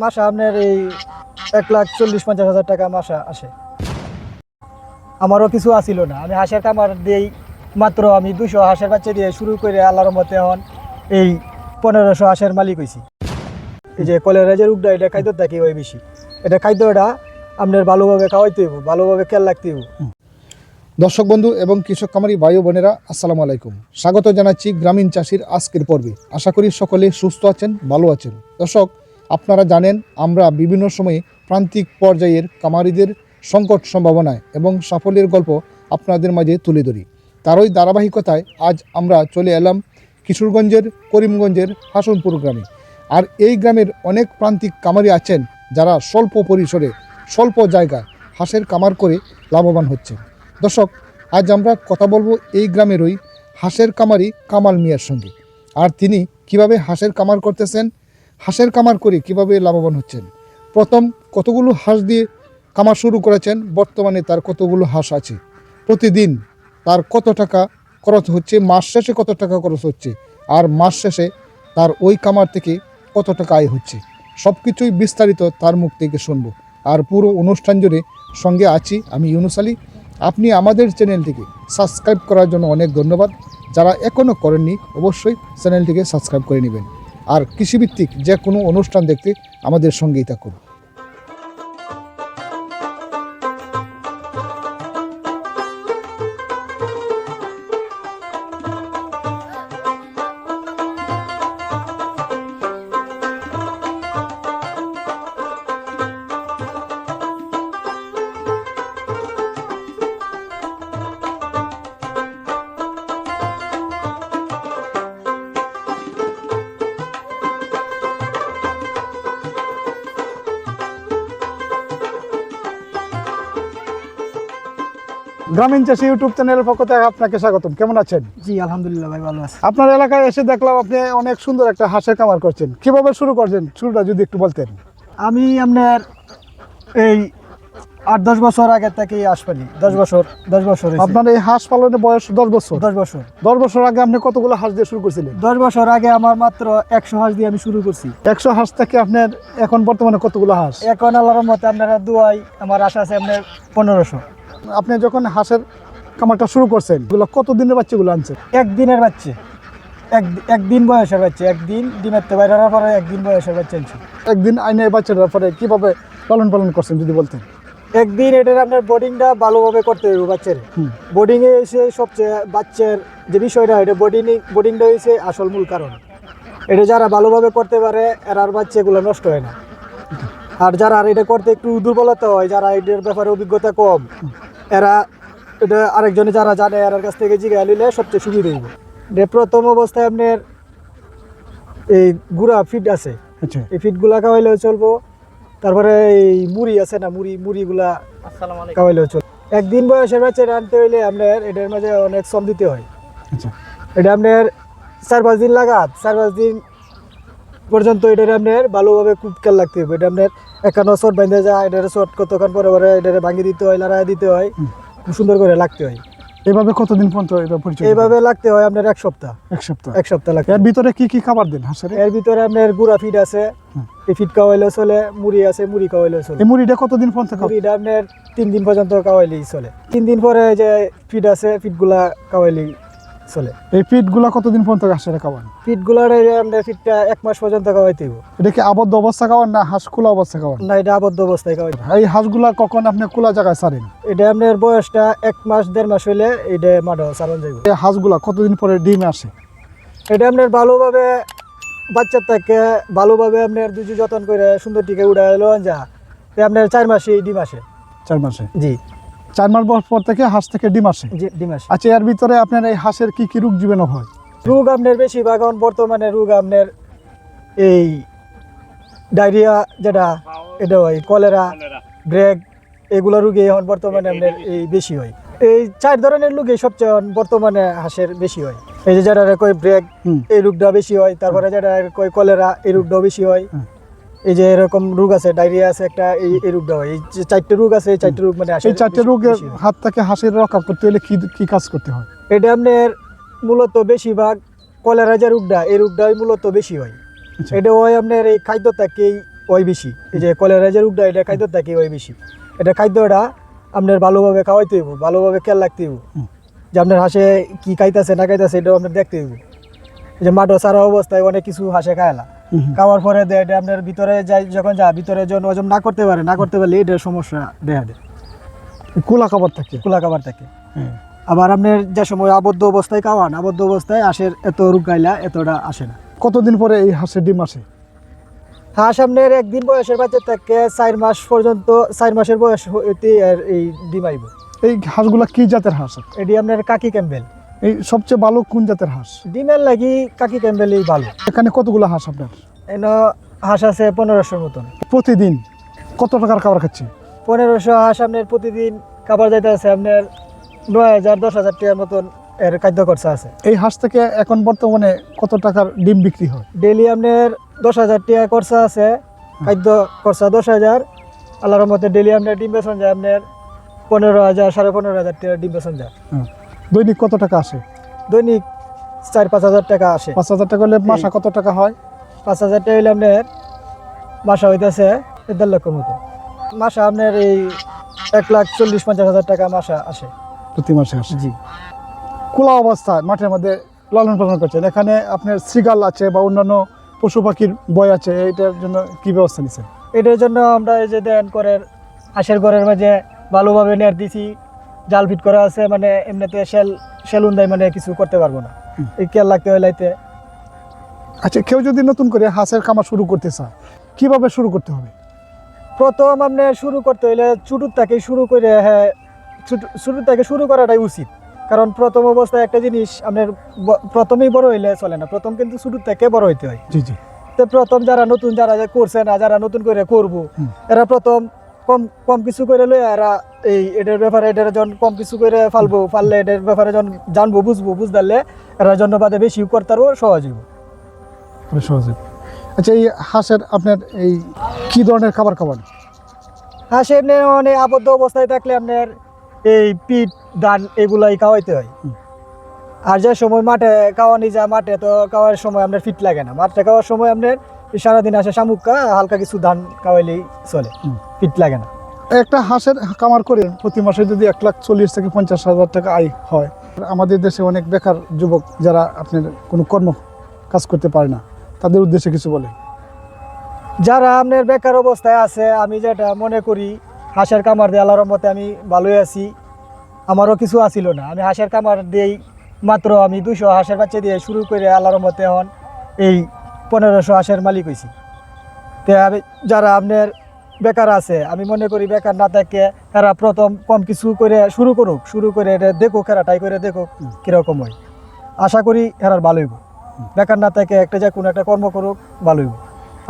মাসে আপনার এই এক লাখ চল্লিশ পঞ্চাশ হাজার টাকা মাসে আসে। আমারও কিছু আসিল না। আমি হাঁসের কামার দিয়েই মাত্র আমি দুশো হাঁসের বাচ্চা দিয়ে শুরু করে আল্লাহর মতে এখন এই পনেরোশো হাঁসের মালিক হয়েছি। এই যে কলেরা যে রোগটা, এটা খাদ্য থাকি ওই বেশি। এটা খাদ্যটা আপনার ভালোভাবে খাওয়াইতে হইব, ভালোভাবে খেয়াল রাখতে হইব। দর্শক বন্ধু এবং কৃষক কামারি ভাই বোনেরা, আসসালামু আলাইকুম। স্বাগত জানাচ্ছি গ্রামীণ চাষির আজকের পর্বে। আশা করি সকলে সুস্থ আছেন, ভালো আছেন। দর্শক আপনারা জানেন, আমরা বিভিন্ন সময়ে প্রান্তিক পর্যায়ের কামারিদের সংকট সম্ভাবনায় এবং সাফল্যের গল্প আপনাদের মাঝে তুলে ধরি। তারই ধারাবাহিকতায় আজ আমরা চলে এলাম কিশোরগঞ্জের, করিমগঞ্জের হাসনপুর গ্রামে। আর এই গ্রামের অনেক প্রান্তিক কামারি আছেন যারা স্বল্প পরিসরে, স্বল্প জায়গায় হাঁসের কামার করে লাভবান হচ্ছে দর্শক, আজ আমরা কথা বলব এই গ্রামেরই হাঁসের কামারি কামাল মিয়ার সঙ্গে। আর তিনি কীভাবে হাঁসের কামার করতেছেন হাঁসের কামার করে কীভাবে লাভবান হচ্ছেন? প্রথম, কতগুলো হাঁস দিয়ে কামার শুরু করেছেন? বর্তমানে তার কতগুলো হাঁস আছে? প্রতিদিন তার কত টাকা খরচ হচ্ছে? মাস শেষে কত টাকা খরচ হচ্ছে? আর মাস শেষে তার ওই কামার থেকে কত টাকা আয় হচ্ছে? সব কিছুই বিস্তারিত তার মুখ থেকে শুনব। আর পুরো অনুষ্ঠান জুড়ে সঙ্গে আছি আমি ইউনুস আলী। আপনি আমাদের চ্যানেলটিকে সাবস্ক্রাইব করার জন্য অনেক ধন্যবাদ। যারা এখনও করেননি, অবশ্যই চ্যানেলটিকে সাবস্ক্রাইব করে নেবেন। আর কৃষিভিত্তিক যে কোনো অনুষ্ঠান দেখতে আমাদের সঙ্গেই থাকুন। গ্রামীণ চাষি ইউটিউব চ্যানেলের পক্ষ থেকে আপনাকে স্বাগতম। কেমন আছেন? জি আলহামদুলিল্লাহ ভাই ভালো আছে। আপনার এলাকায় এসে দেখলাম আপনি অনেক সুন্দর একটা হাঁসের কামার করছেন। কীভাবে শুরু করছেন? শুরুটা যদি একটু বলতেন। আমি আপনার এই আট দশ বছর আগে থেকেই আসপানি দশ বছর দশ বছর আপনার এই হাঁস পালনের বয়স দশ বছর। দশ বছর। দশ বছর আগে আপনি কতগুলো হাঁস দিয়ে শুরু করছিলেন? দশ বছর আগে আমার মাত্র একশো হাঁস দিয়ে আমি শুরু করছি। একশো হাঁস থেকে আপনার এখন বর্তমানে কতগুলো হাঁস? এখন আল্লাহর মতে আপনারা দুয়াই আমার আশা আছে আপনার পনেরোশো। আপনি যখন হাঁসের কামারটা শুরু করছেন এগুলো কত দিনের বাচ্চাগুলো আনছেন? একদিনের বাচ্চা। এক একদিন বয়সের বাচ্চা। একদিন ডিমের তো বাইরে পরে একদিন বয়সের বাচ্চা আনছি একদিন আইনে বাচ্চাটার পরে কীভাবে লালন পালন করছেন যদি বলতেন? একদিন এটার আপনার বোর্ডিংটা ভালোভাবে করতে হবে বাচ্চার। বোর্ডিংয়ে এসে সবচেয়ে বাচ্চার যে বিষয়টা এটা বোর্ডিং বোর্ডিংটা হয়েছে আসল মূল কারণ। এটা যারা ভালোভাবে করতে পারে এরার বাচ্চাগুলো নষ্ট হয় না। আর যারা আর এটা করতে একটু দুর্বলতা হয় যারা এটার ব্যাপারে অভিজ্ঞতা কম এরা এটা আরেকজনে যারা জানে এরার কাছ থেকে জিগা নিলে সবচেয়ে সুবিধা হইব। প্রথম অবস্থায় আপনার এই গুড়া ফিট আছে। আচ্ছা। এই ফিটগুলা খাওয়াইলেও চলবো। তারপরে এই মুড়ি আছে না মুড়ি মুড়িগুলা খাওয়াইলেও চলবে। একদিন বয়সের বাচ্চা আনতে হইলে আপনার এটার মাঝে অনেক শ্রম দিতে হয়। আচ্ছা। এটা আপনার চার পাঁচ দিন লাগাত চার পাঁচ দিন পর্যন্ত এটার আপনার ভালোভাবে খুব খেয়াল রাখতে হবে এটা আপনার একান্ন শট বাঁধে যায় এটার শট কতক্ষণ পরে পরে এটার ভাঙিয়ে দিতে হয় লড়াই দিতে হয় খুব সুন্দর করে লাগতে হয়। এইভাবে কতদিন পর্যন্ত এটা পরিচয়? এইভাবে লাগতে হয় আপনার এক সপ্তাহ। এক সপ্তাহ। এক সপ্তাহ লাগতে এর ভিতরে কি কি খাবার দেন হাঁসের? এর ভিতরে আপনার গুড়া ফিট আছে। এই ফিট খাওয়াইলেও চলে মুড়ি আছে মুড়ি খাওয়াইলেও চলে। এই মুড়িটা কতদিন পর্যন্ত মুড়িটা আপনার তিন দিন পর্যন্ত খাওয়াইলেই চলে। তিন দিন পরে যে ফিট আছে ফিটগুলা খাওয়াইলেই চলে। এই পিঠগুলা কতদিন পর্যন্ত হাঁসের খাওয়ান ফিটগুলার আপনার ফিটটা এক মাস পর্যন্ত খাওয়াইতে এটা কি আবদ্ধ অবস্থা খাওয়ান না হাঁস খোলা অবস্থা খাওয়ান না এটা আবদ্ধ অবস্থায় খাওয়াইতে হবে। এই হাঁসগুলা কখন আপনি খোলা জায়গায় ছাড়েন? এটা আপনার বয়সটা এক মাস দেড় মাস হইলে এটা মাঠে সারণ যাইব। এই হাঁসগুলা কতদিন পরে ডিমে আসে? এটা আপনার ভালোভাবে বাচ্চার থেকে ভালোভাবে আপনার দুজি যত্ন করে সুন্দর টিকে উড়াই লন যা আপনার চার মাসে ডিম আসে। চার মাসে? জি। চার মাস বয়স পর থেকে হাঁস থেকে ডিম আসে। জি ডিম আসে। আচ্ছা এর ভিতরে আপনার এই হাঁসের কি কি রোগ জীবাণু হয়? রোগ আপনার বেশিরভাগ এখন বর্তমানে রোগ আপনার এই ডায়রিয়া যেটা এটা হয় কলেরা ব্রেক এগুলো রোগে এখন বর্তমানে আপনার এই বেশি হয়। এই চার ধরনের রোগে সবচেয়ে এখন বর্তমানে হাঁসের বেশি হয়। এই যে যেটা কয় ব্রেক এই রোগটা বেশি হয় তারপরে যেটা কয় কলেরা এই রোগটাও বেশি হয়। এই যে এরকম রোগ আছে ডায়রিয়া আছে একটা এই এই রোগটা হয়। এই যে চারটে রোগ আছে এই চারটে রোগ মানে এই চারটে রোগের বেশি হাত থেকে হাঁসের রক্ষা করতে হলে কি কি কাজ করতে হয়? এটা আপনার মূলত বেশিরভাগ কলেরা যে রোগটা এই রোগটাই মূলত বেশি হয়। আচ্ছা। এটা হয় আপনার এই খাদ্য থেকে এই ওই বেশি। এই যে কলেরা যে রোগটা এটা খাদ্য থাকে ওই বেশি। এটা খাদ্যটা আপনার ভালোভাবে খাওয়াইতে হইব ভালোভাবে খেয়াল রাখতে হইব। যে আপনার হাঁসে কী খাইতেছে না খাইতেছে এটাও আপনার দেখতে হইব। এই যে মাঠও সারা অবস্থায় অনেক কিছু হাঁসে খায়লা খাওয়ার পরে দেয় এটা আপনার ভিতরে যাই যখন যা ভিতরে যখন হজম না করতে পারে না করতে পারলে এটার সমস্যা দেখা দেয়। কুলা খাবার থাকে। কুলা খাবার থাকে। হ্যাঁ। আবার আপনার যে সময় আবদ্ধ অবস্থায় খাওয়ান আবদ্ধ অবস্থায় হাঁসের এত রোগ গাইলা এতটা আসে না। কতদিন পরে এই হাঁসের ডিম আসে? হাঁস আপনার একদিন বয়সের বাচ্চা থেকে চার মাস পর্যন্ত চার মাসের বয়স আর এই ডিম আইব। এই হাঁসগুলা কি জাতের হাঁস? এটি আপনার কাকি ক্যাম্বেল। এই সবচেয়ে ভালো কোন জাতের হাঁস? ডিমের লাগি কাকি ক্যাম্বেলই ভালো। এখানে কতগুলো হাঁস আপনার? এন হাঁস আছে পনেরোশোর মতন। প্রতিদিন কত টাকার খাবার খাচ্ছে পনেরোশো হাঁস আপনার প্রতিদিন খাবার যাইতে আছে আপনার নয় হাজার দশ হাজার টাকার মতন এর খাদ্য খরচা আছে। এই হাঁস থেকে এখন বর্তমানে কত টাকার ডিম বিক্রি হয়? ডেলি আপনার দশ হাজার টাকা খরচা আছে খাদ্য খরচা দশ হাজার। আল্লাহর মতে ডেলি আপনার ডিম বেচন যায় আপনার পনেরো হাজার সাড়ে পনেরো হাজার টাকা ডিম বেচন যায়। দৈনিক কত টাকা আসে? দৈনিক চার পাঁচ হাজার টাকা আসে। পাঁচ হাজার টাকা হলে মাসা কত টাকা হয়? পাঁচ হাজার টাকা হলে আপনার মাসা হইতেছে দেড় লক্ষ মতো। মাসা আপনার এই এক লাখ চল্লিশ পঞ্চাশ হাজার টাকা মাসা আসে। প্রতি মাসে আসে। জি। খোলা অবস্থায় মাঠের মধ্যে লালন পালন করছেন। এখানে আপনার সিগাল আছে বা অন্যান্য পশু পাখির বই আছে এইটার জন্য কি ব্যবস্থা নিচ্ছেন? এটার জন্য আমরা এই যে দেন করে হাঁসের ঘরের মাঝে ভালোভাবে নেট দিছি। জাল ফিট করা আছে মানে এমনিতে শেল সেলুন দেয় মানে কিছু করতে পারব না। এই কেয়ার লাগতে হয় লাইতে। আচ্ছা কেউ যদি নতুন করে হাঁসের খামার শুরু করতে চায় কীভাবে শুরু করতে হবে? প্রথম আপনি শুরু করতে হইলে ছোটোর থেকে শুরু করে হ্যাঁ ছোট- ছোটোর থেকে শুরু করাটাই উচিত। কারণ প্রথম অবস্থায় একটা জিনিস আপনার প্রথমেই বড় হইলে চলে না প্রথম কিন্তু ছোটোর থেকে বড় হইতে হয়। জি জি। তো প্রথম যারা নতুন যারা করছে না যারা নতুন করে করব। এরা প্রথম কম কম কিছু করে লই এরা এই এটার ব্যাপারে এটার যখন কম কিছু করে ফালবো ফাললে এটার ব্যাপারে যখন জানব বুঝব বুঝদারলে এরা জন্য বাদে বেশি করতারও সহজ হইব। সহজে আচ্ছা এই হাঁসের আপনার এই কি ধরনের খাবার খাবার হাঁসে এমনি মানে আবদ্ধ অবস্থায় থাকলে আপনার এই পিট ধান এগুলাই খাওয়াইতে হয়। আর যে সময় মাঠে খাওয়ানি যায় মাঠে তো খাওয়ার সময় আপনার ফিট লাগে না। মাঠে খাওয়ার সময় আপনার সারাদিন আসে শামুকা হালকা কিছু ধান খাওয়াইলেই চলে। ফিট লাগে না। একটা হাঁসের কামার করে প্রতি মাসে যদি এক লাখ চল্লিশ থেকে পঞ্চাশ হাজার টাকা আয় হয় আমাদের দেশে অনেক বেকার যুবক যারা আপনার কোনো কর্ম কাজ করতে পারে না তাদের উদ্দেশ্যে কিছু বলে। যারা আপনার বেকার অবস্থায় আছে আমি যেটা মনে করি হাঁসের কামার দিয়ে আল্লাহর মতে আমি ভালোই আছি। আমারও কিছু আসিল না। আমি হাঁসের কামার দিয়েই মাত্র আমি দুশো হাঁসের বাচ্চা দিয়ে শুরু করে আল্লাহর মতে এখন এই পনেরোশো হাঁসের মালিক হয়েছি তো আমি যারা আপনার বেকার আছে আমি মনে করি বেকার না থাকে এরা প্রথম কম কিছু করে শুরু করুক শুরু করে এটা দেখুক এরা ট্রাই করে দেখুক কীরকম হয়। আশা করি এরার ভালো হইব। বেকার না থাকে একটা যে কোনো একটা কর্ম করুক ভালো হইব।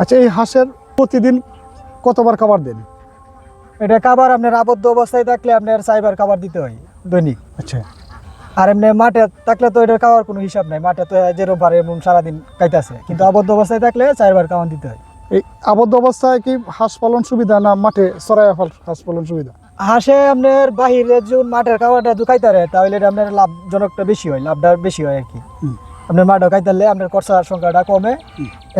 আচ্ছা এই হাঁসের প্রতিদিন কতবার খাবার দেন? এটা খাবার আপনার আবদ্ধ অবস্থায় থাকলে আপনার সাইবার খাবার দিতে হয় দৈনিক। আচ্ছা। আর এমনি মাঠে থাকলে তো এটার খাওয়ার কোনো হিসাব নাই। মাঠে তো যেরকম পারে এমন সারাদিন খাইতেছে কিন্তু আবদ্ধ অবস্থায় থাকলে চারবার খাওয়ান দিতে হয়। এই আবদ্ধ অবস্থায় কি হাঁস পালন সুবিধা না মাঠে সরাই হাঁস পালন সুবিধা? হাঁসে আপনার বাহিরে যখন মাঠের খাবারটা দু খাইতারে তাহলে এটা আপনার লাভজনকটা বেশি হয় লাভটা বেশি হয় আর কি। আপনার মাঠে খাইতারলে আপনার খরচার সংখ্যাটা কমে।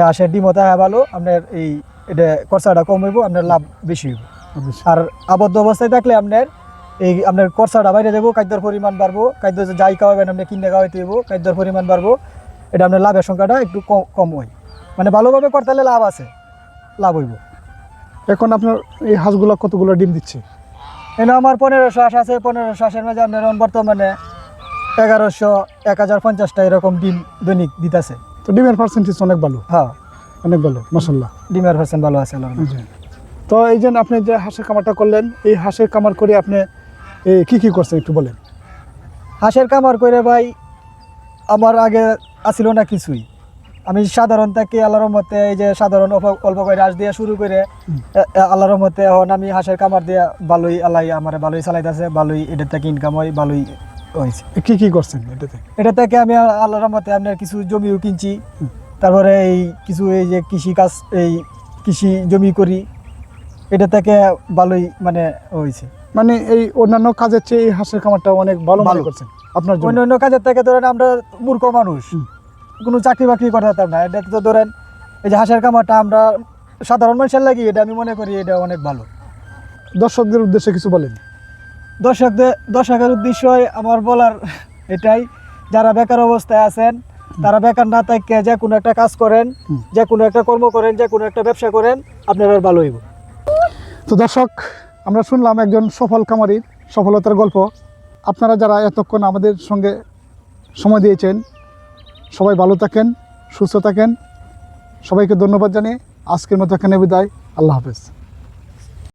হাঁসের ডিমও তাহা ভালো আপনার এই এটা খরচাটা কম হইব আপনার লাভ বেশি হইব। আর আবদ্ধ অবস্থায় থাকলে আপনার এই আপনার খরচাটা বাইরে যাব খাদ্যর পরিমাণ বাড়বো খাদ্য যাই খাওয়াবেন আপনি কিনে খাওয়াইতে হইব খাদ্যর পরিমাণ বাড়বো এটা আপনার লাভের সংখ্যাটা একটু কম কম হয়। মানে ভালোভাবে করতে হলে লাভ আছে লাভ হইব। এখন আপনার এই হাঁসগুলো কতগুলো ডিম দিচ্ছে? এনে আমার পনেরোশো হাঁস আছে পনেরোশো হাঁসের মাঝে আপনার বর্তমানে এগারোশো এক হাজার পঞ্চাশটা এরকম ডিম দৈনিক দিতেছে। তো ডিমের পার্সেন্টেজ অনেক ভালো? হ্যাঁ। অনেক ভালো মাসাল্লাহ ডিমের পার্সেন্ট ভালো আছে তো এই যে আপনি যে হাঁসের খামারটা করলেন এই হাঁসের খামার করে আপনি কি কি করছে একটু বলেন। হাঁসের কামার করে ভাই আমার আগে আসিল না কিছুই। আমি সাধারণ থেকে আল্লাহর মতে এই যে সাধারণ অল্প- করে হাঁস দিয়ে শুরু করে আল্লাহর মতে এখন আমি হাঁসের কামার দিয়ে ভালোই আল্লাহ আমার ভালোই চালাইতেছে ভালোই এটা থেকে ইনকাম হয় ভালোই হয়েছে কি কি করছেন এটাতে এটা থেকে আমি আল্লাহর মতে আপনার কিছু জমিও কিনছি। তারপরে এই কিছু এই যে কৃষি কাজ এই কৃষি জমি করি। এটা থেকে ভালোই মানে হয়েছে মানে এই অন্যান্য কাজের চেয়ে এই হাঁসের খামারটা অনেক ভালো মনে ভালো। করছেন আপনার জন্য? অন্য অন্য কাজের থেকে ধরেন আমরা মূর্খ মানুষ। কোনো চাকরি বাকরি করতে পারতাম না। এটা তো ধরেন এই যে হাঁসের খামারটা আমরা সাধারণ মানুষের লাগি এটা আমি মনে করি এটা অনেক ভালো। দর্শকদের উদ্দেশ্যে কিছু বলেন। দর্শকদের দর্শকের উদ্দেশ্য আমার বলার এটাই যারা বেকার অবস্থায় আছেন তারা বেকার না থাকে যে কোনো একটা কাজ করেন যে কোনো একটা কর্ম করেন যে কোনো একটা ব্যবসা করেন আপনার ভালো হইব। তো দর্শক আমরা শুনলাম একজন সফল খামারির সফলতার গল্প। আপনারা যারা এতক্ষণ আমাদের সঙ্গে সময় দিয়েছেন, সবাই ভালো থাকেন, সুস্থ থাকেন। সবাইকে ধন্যবাদ জানিয়ে আজকের মতো এখানে বিদায়। আল্লাহ হাফেজ।